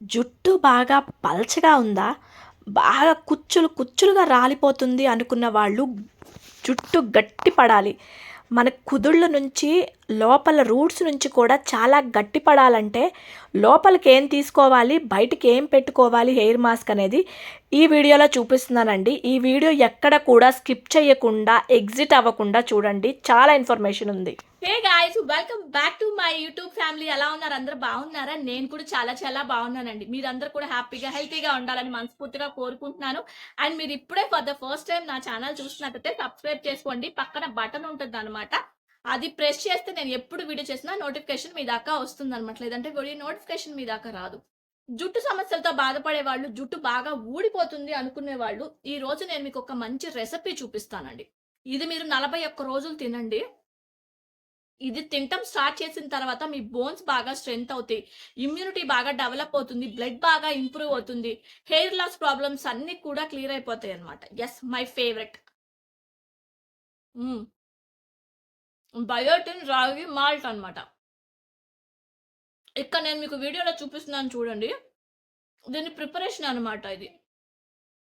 జుట్టు బాగా పల్చగా ఉందా? బాగా కుచ్చులు కుచ్చులుగా రాలిపోతుంది అనుకున్న వాళ్ళు జుట్టు గట్టి పడాలి మన కుదుళ్ళ నుంచి లోపల రూట్స్ నుంచి కూడా చాలా గట్టి పడాలంటే లోపలికి ఏం తీసుకోవాలి బయటికి ఏం పెట్టుకోవాలి హెయిర్ మాస్క్ అనేది ఈ వీడియోలో చూపిస్తున్నానండి. ఈ వీడియో ఎక్కడ కూడా స్కిప్ చేయకుండా ఎగ్జిట్ అవ్వకుండా చూడండి. చాలా ఇన్ఫర్మేషన్ ఉంది. Hey guys welcome back to my YouTube family. ఎలా ఉన్నారు? అందరూ బాగున్నారా? నేను కూడా చాలా చాలా బాగున్నానండి. మీరందరూ కూడా హ్యాపీగా హెల్తీగా ఉండాలని మనస్ఫూర్తిగా కోరుకుంటున్నాను. అండ్ మీరు ఇప్పుడే ఫర్ ద ఫస్ట్ టైం నా ఛానల్ చూసినట్టయితే సబ్స్క్రైబ్ చేసుకోండి. పక్కన బటన్ ఉంటుంది అనమాట అది ప్రెస్ చేస్తే నేను ఎప్పుడు వీడియో చేసినా నోటిఫికేషన్ మీ దాకా వస్తుంది అనమాట లేదంటే వీడియో నోటిఫికేషన్ మీ దాకా రాదు. జుట్టు సమస్యలతో బాధపడే వాళ్ళు జుట్టు బాగా ఊడిపోతుంది అనుకునే వాళ్ళు ఈ రోజు నేను మీకు ఒక మంచి రెసిపీ చూపిస్తానండి. ఇది మీరు నలభై ఒక్క రోజులు తినండి. ఇది తింటం స్టార్ట్ చేసిన తర్వాత మీ బోన్స్ బాగా స్ట్రెంగ్త్ అవుతాయి. ఇమ్యూనిటీ బాగా డెవలప్ అవుతుంది. బ్లడ్ బాగా ఇంప్రూవ్ అవుతుంది. హెయిర్ లాస్ ప్రాబ్లమ్స్ అన్ని కూడా క్లియర్ అయిపోతాయి అనమాట yes my favourite biotin ragi malt అనమాట ఇక్కడ నేను మీకు వీడియోలో చూపిస్తున్నాను చూడండి. దీని ప్రిపరేషన్ అనమాట ఇది.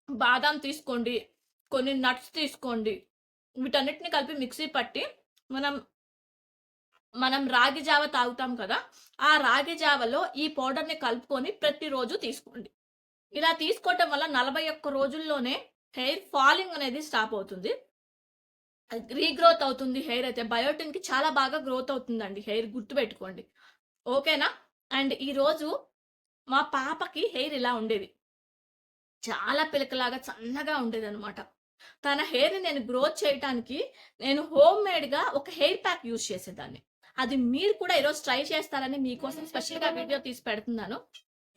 బాదాం తీసుకోండి కొన్ని నట్స్ తీసుకోండి. వీటన్నిటిని కలిపి మిక్సీ పట్టి మనం మనం రాగి జావ తాగుతాం కదా ఆ రాగి జావలో ఈ పౌడర్ని కలుపుకొని ప్రతిరోజు తీసుకోండి. ఇలా తీసుకోవటం వల్ల నలభై ఒక్క రోజుల్లోనే హెయిర్ ఫాలింగ్ అనేది స్టాప్ అవుతుంది. రీగ్రోత్ అవుతుంది హెయిర్ అయితే. బయోటిన్కి చాలా బాగా గ్రోత్ అవుతుందండి హెయిర్ గుర్తుపెట్టుకోండి. ఓకేనా అండ్ ఈరోజు మా పాపకి హెయిర్ ఇలా ఉండేది. చాలా పిలకలాగా సన్నగా ఉండేది అనమాట తన హెయిర్ని నేను గ్రోత్ చేయడానికి నేను హోమ్ మేడ్గా ఒక హెయిర్ ప్యాక్ యూజ్ చేసేదాన్ని. అది మీరు కూడా ఈరోజు ట్రై చేస్తారని మీకోసం స్పెషల్గా వీడియో తీసి పెడుతున్నాను.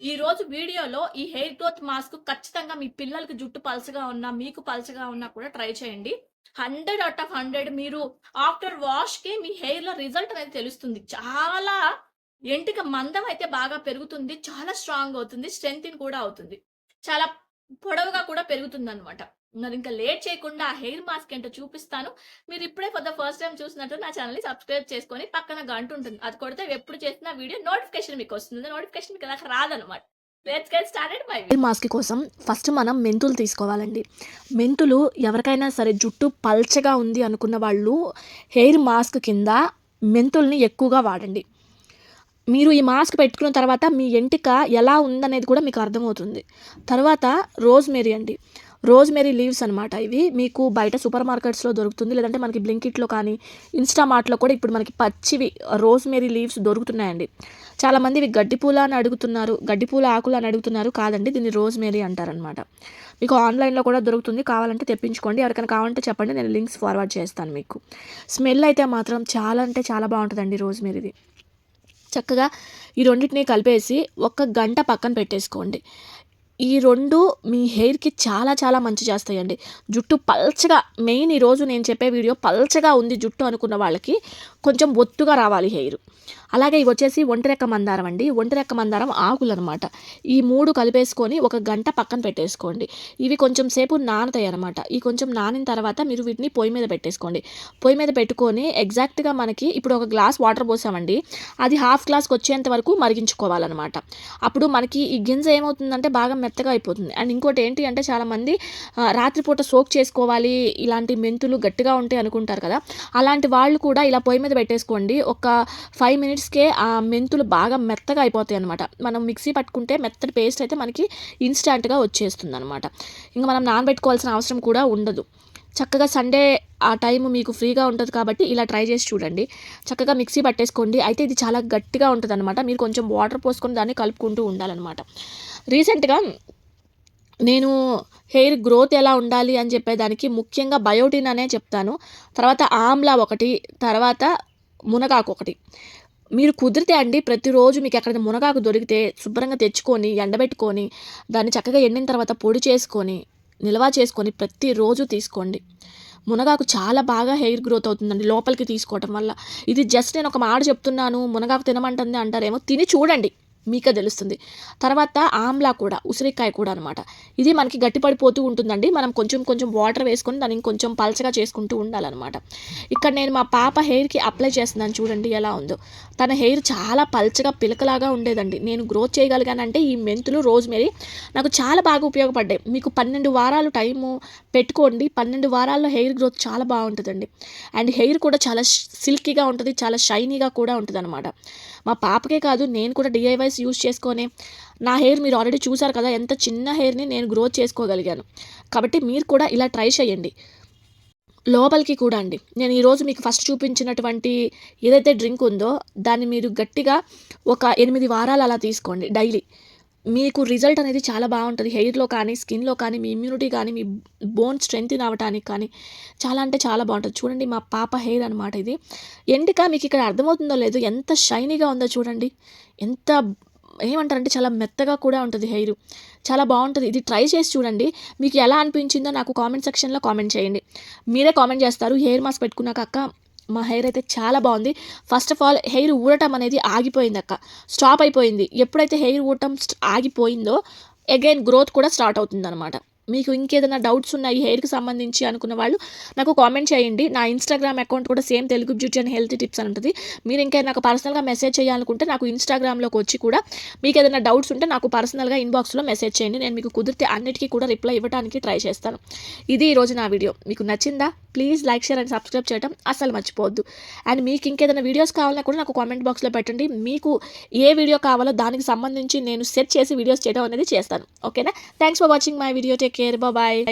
ఈ రోజు వీడియోలో ఈ హెయిర్ గ్రోత్ మాస్క్ ఖచ్చితంగా మీ పిల్లలకి జుట్టు పలసగా ఉన్నా మీకు పలసగా ఉన్నా కూడా ట్రై చేయండి. హండ్రెడ్ అవుట్ ఆఫ్ హండ్రెడ్ మీరు ఆఫ్టర్ వాష్కి మీ హెయిర్లో రిజల్ట్ అనేది తెలుస్తుంది. చాలా ఎంటిక మందం అయితే బాగా పెరుగుతుంది. చాలా స్ట్రాంగ్ అవుతుంది. స్ట్రెంగ్త్ కూడా అవుతుంది. చాలా పొడవుగా కూడా పెరుగుతుంది అనమాట మరి ఇంకా లేట్ చేయకుండా ఆ హెయిర్ మాస్క్ ఏంటో చూపిస్తాను. మీరు ఇప్పుడే ఫర్ ద ఫస్ట్ టైం చూసినట్టు నా ఛానల్ని సబ్స్క్రైబ్ చేసుకొని పక్కన గంట ఉంటుంది. అది కొడితే ఎప్పుడు చేసిన వీడియో నోటిఫికేషన్ మీకు వస్తుంది. నోటిఫికేషన్ మీకు రాదనమాట మాస్క్ కోసం ఫస్ట్ మనం మెంతులు తీసుకోవాలండి. మెంతులు ఎవరికైనా సరే జుట్టు పల్చగా ఉంది అనుకున్న వాళ్ళు హెయిర్ మాస్క్ కింద మెంతుల్ని ఎక్కువగా వాడండి. మీరు ఈ మాస్క్ పెట్టుకున్న తర్వాత మీ ఎంటిక ఎలా ఉందనేది కూడా మీకు అర్థమవుతుంది. తర్వాత రోజ్మెరీ అండి. రోజ్మెరీ లీవ్స్ అనమాట ఇవి. మీకు బయట సూపర్ మార్కెట్స్లో దొరుకుతుంది. లేదంటే మనకి బ్లింకిట్లో కానీ ఇన్స్టామార్ట్లో కూడా ఇప్పుడు మనకి పచ్చివి రోజ్మెరీ లీవ్స్ దొరుకుతున్నాయండి. చాలామంది ఇవి గడ్డిపూల అని అడుగుతున్నారు. గడ్డిపూల ఆకులు అని అడుగుతున్నారు. కాదండి దీన్ని రోజ్మెరీ అంటారనమాట మీకు ఆన్లైన్లో కూడా దొరుకుతుంది. కావాలంటే తెప్పించుకోండి. ఎవరికైనా కావాలంటే చెప్పండి. నేను లింక్స్ ఫార్వర్డ్ చేస్తాను మీకు. స్మెల్ అయితే మాత్రం చాలా అంటే చాలా బాగుంటుందండి రోజ్మెరీది. చక్కగా ఈ రెండింటిని కలిపేసి ఒక గంట పక్కన పెట్టేసుకోండి. ఈ రెండు మీ హెయిర్కి చాలా చాలా మంచి చేస్తాయండి. జుట్టు పల్చగా మెయిన్ ఈరోజు నేను చెప్పే వీడియో పల్చగా ఉంది జుట్టు అనుకున్న వాళ్ళకి. కొంచెం ఒత్తుగా రావాలి హెయిర్. అలాగే ఇవి వచ్చేసి ఒంటిరెక్క మందారం అండి. ఒంటిరెక్క మందారం ఆకులు అనమాట ఈ మూడు కలిపేసుకొని ఒక గంట పక్కన పెట్టేసుకోండి. ఇవి కొంచెం సేపు నానతాయి అనమాట ఈ కొంచెం నానిన తర్వాత మీరు వీటిని పొయ్యి మీద పెట్టేసుకోండి. పొయ్యి మీద పెట్టుకొని ఎగ్జాక్ట్గా మనకి ఇప్పుడు ఒక గ్లాస్ వాటర్ పోసామండి. అది హాఫ్ గ్లాస్కి వచ్చేంత వరకు మరిగించుకోవాలన్నమాట. అప్పుడు మనకి ఈ గింజ ఏమవుతుందంటే బాగా మెత్తగా అయిపోతుంది. అండ్ ఇంకోటి ఏంటి అంటే చాలామంది రాత్రిపూట సోక్ చేసుకోవాలి ఇలాంటి మెంతులు గట్టిగా ఉంటాయి అనుకుంటారు కదా. అలాంటి వాళ్ళు కూడా ఇలా పొయ్యి మీద పెట్టేసుకోండి. ఒక ఫైవ్ మినిట్స్కే ఆ మెంతులు బాగా మెత్తగా అయిపోతాయి అనమాట మనం మిక్సీ పట్టుకుంటే మెత్తటి పేస్ట్ అయితే మనకి ఇన్స్టాంట్గా వచ్చేస్తుంది అనమాట ఇంకా మనం నానబెట్టుకోవాల్సిన అవసరం కూడా ఉండదు. చక్కగా సండే ఆ టైం మీకు ఫ్రీగా ఉంటుంది కాబట్టి ఇలా ట్రై చేసి చూడండి. చక్కగా మిక్సీ పట్టేసుకోండి. అయితే ఇది చాలా గట్టిగా ఉంటుంది అనమాట మీరు కొంచెం వాటర్ పోసుకొని దాన్ని కలుపుకుంటూ ఉండాలన్నమాట. రీసెంట్గా నేను హెయిర్ గ్రోత్ ఎలా ఉండాలి అని చెప్పేదానికి ముఖ్యంగా బయోటిన్ అనే చెప్తాను. తర్వాత ఆమ్లా ఒకటి తర్వాత మునగాకు ఒకటి. మీరు కుదిరితే అండి ప్రతిరోజు మీకు ఎక్కడైనా మునగాకు దొరికితే శుభ్రంగా తెచ్చుకొని ఎండబెట్టుకొని దాన్ని చక్కగా ఎండిన తర్వాత పొడి చేసుకొని నిల్వ చేసుకొని ప్రతిరోజు తీసుకోండి. మునగాకు చాలా బాగా హెయిర్ గ్రోత్ అవుతుందండి లోపలికి తీసుకోవటం వల్ల. ఇది జస్ట్ నేను ఒక మాట చెప్తున్నాను మునగాకు తినమంటుంది అంటారేమో తిని చూడండి. మీకే తెలుస్తుంది. తర్వాత ఆమ్లా కూడా ఉసిరికాయ కూడా అనమాట ఇది మనకి గట్టిపడిపోతూ ఉంటుందండి. మనం కొంచెం కొంచెం వాటర్ వేసుకొని దాన్ని కొంచెం పలచగా చేసుకుంటూ ఉండాలన్నమాట. ఇక్కడ నేను మా పాప హెయిర్కి అప్లై చేస్తున్నాను చూడండి ఎలా ఉందో. తన హెయిర్ చాలా పల్చగా పిలకలాగా ఉండేదండి. నేను గ్రోత్ చేయగలిగానంటే ఈ మెంతులు రోజ్మెరీ నాకు చాలా బాగా ఉపయోగపడ్డాయి. మీకు పన్నెండు వారాలు టైము పెట్టుకోండి. పన్నెండు వారాల్లో హెయిర్ గ్రోత్ చాలా బాగుంటుందండి. అండ్ హెయిర్ కూడా చాలా సిల్కీగా ఉంటుంది చాలా షైనీగా కూడా ఉంటుంది అనమాట మా పాపకే కాదు నేను కూడా డిఐవైస్ యూస్ చేసుకొని నా హెయిర్ మీరు ఆల్రెడీ చూసారు కదా ఎంత చిన్న హెయిర్ని నేను గ్రోత్ చేసుకోగలిగాను. కాబట్టి మీరు కూడా ఇలా ట్రై చేయండి. లోపలికి కూడా అండి. నేను ఈరోజు మీకు ఫస్ట్ చూపించినటువంటి ఏదైతే డ్రింక్ ఉందో దాన్ని మీరు గట్టిగా ఒక ఎనిమిది వారాలు అలా తీసుకోండి డైలీ. మీకు రిజల్ట్ అనేది చాలా బాగుంటుంది. హెయిర్లో కానీ స్కిన్లో కానీ మీ ఇమ్యూనిటీ కానీ మీ బోన్ స్ట్రెంగ్త్ అవ్వటానికి కానీ చాలా అంటే చాలా బాగుంటుంది. చూడండి మా పాప హెయిర్ అనమాట ఇది. ఎండిక మీకు ఇక్కడ అర్థమవుతుందో లేదో ఎంత షైనీగా ఉందో చూడండి. ఎంత ఏమంటారంటే చాలా మెత్తగా కూడా ఉంటుంది హెయిర్. చాలా బాగుంటుంది. ఇది ట్రై చేసి చూడండి. మీకు ఎలా అనిపించిందో నాకు కామెంట్ సెక్షన్లో కామెంట్ చేయండి. మీరే కామెంట్ చేస్తారు. హెయిర్ మాస్క్ పెట్టుకున్నాక అక్క మా హెయిర్ అయితే చాలా బాగుంది. ఫస్ట్ ఆఫ్ ఆల్ హెయిర్ ఊడటం అనేది ఆగిపోయింది అక్క. స్టాప్ అయిపోయింది. ఎప్పుడైతే హెయిర్ ఊడటం ఆగిపోయిందో అగైన్ గ్రోత్ కూడా స్టార్ట్ అవుతుంది అనమాట మీకు ఇంకేదైనా డౌట్స్ ఉన్నాయి హెయిర్కి సంబంధించి అనుకున్న వాళ్ళు నాకు కామెంట్ చేయండి. నా ఇన్స్టాగ్రామ్ అకౌంట్ కూడా same Telugu beauty and health tips అని ఉంటుంది. మీరు ఇంకా నాకు పర్సనల్గా మెసేజ్ చేయాలనుకుంటే నాకు ఇన్స్టాగ్రామ్లోకి వచ్చి కూడా మీకు ఏదైనా డౌట్స్ ఉంటే నాకు పర్సనల్గా ఇన్బాక్స్లో మెసేజ్ చేయండి. నేను మీకు కుదిరితే అన్నిటికీ కూడా రిప్లై ఇవ్వడానికి ట్రై చేస్తాను. ఇది ఈరోజు నా వీడియో మీకు నచ్చిందా? Please like share and subscribe చేయడం అస్సలు మర్చిపోవద్దు. అండ్ మీకు ఇంకేదైనా వీడియోస్ కావాలన్నా కూడా నాకు కామెంట్ బాక్స్లో పెట్టండి. మీకు ఏ వీడియో కావాలో దానికి సంబంధించి నేను సెట్ చేసి వీడియోస్ చేయడం అనేది చేస్తాను. ఓకేనా thanks for watching my video take Okay. Bye bye.